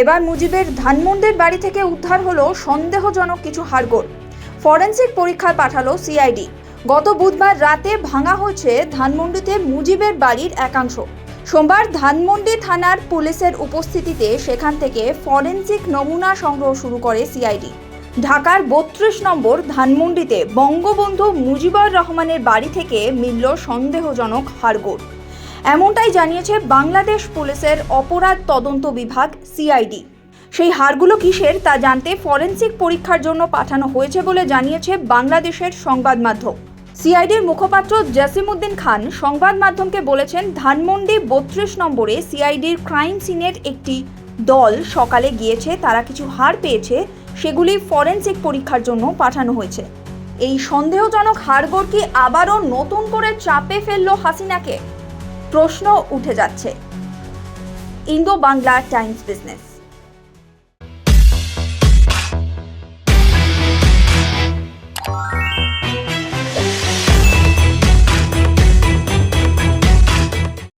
এবার মুজিবের ধানমন্ডির বাড়ি থেকে উদ্ধার হলো সন্দেহজনক কিছু হাড়গোড় ফরেন্সিক পরীক্ষায় পাঠালো সিআইডি। গত বুধবার রাতে ভাঙা হয়েছে ধানমন্ডিতে মুজিবের বাড়ির একাংশ। সোমবার ধানমন্ডি থানার পুলিশের উপস্থিতিতে সেখান থেকে ফরেন্সিক নমুনা সংগ্রহ শুরু করে সিআইডি। ঢাকার বত্রিশ নম্বর ধানমন্ডিতে বঙ্গবন্ধু মুজিবুর রহমানের বাড়ি থেকে মিলল সন্দেহজনক হাড়গোড় এমনটাই জানিয়েছে বাংলাদেশ পুলিশের অপরাধ তদন্ত বিভাগ সিআইডি সেই হারগুলো কিসের তা জানতে ফরেন্সিক পরীক্ষার জন্য পাঠানো হয়েছে বলে জানিয়েছে বাংলাদেশের সংবাদ মাধ্যম। সিআইডির মুখপাত্র জাসিমউদ্দিন খান সংবাদ মাধ্যমকে বলেছেন, ধানমন্ডি বত্রিশ নম্বরে সিআইডির ক্রাইম সিনের একটি দল সকালে গিয়েছে, তারা কিছু হার পেয়েছে, সেগুলি ফরেন্সিক পরীক্ষার জন্য পাঠানো হয়েছে। এই সন্দেহজনক হাড়গোড় কি আবারও নতুন করে চাপে ফেলল হাসিনাকে? প্রশ্ন উঠে যাচ্ছে। Indo Bangla Times business.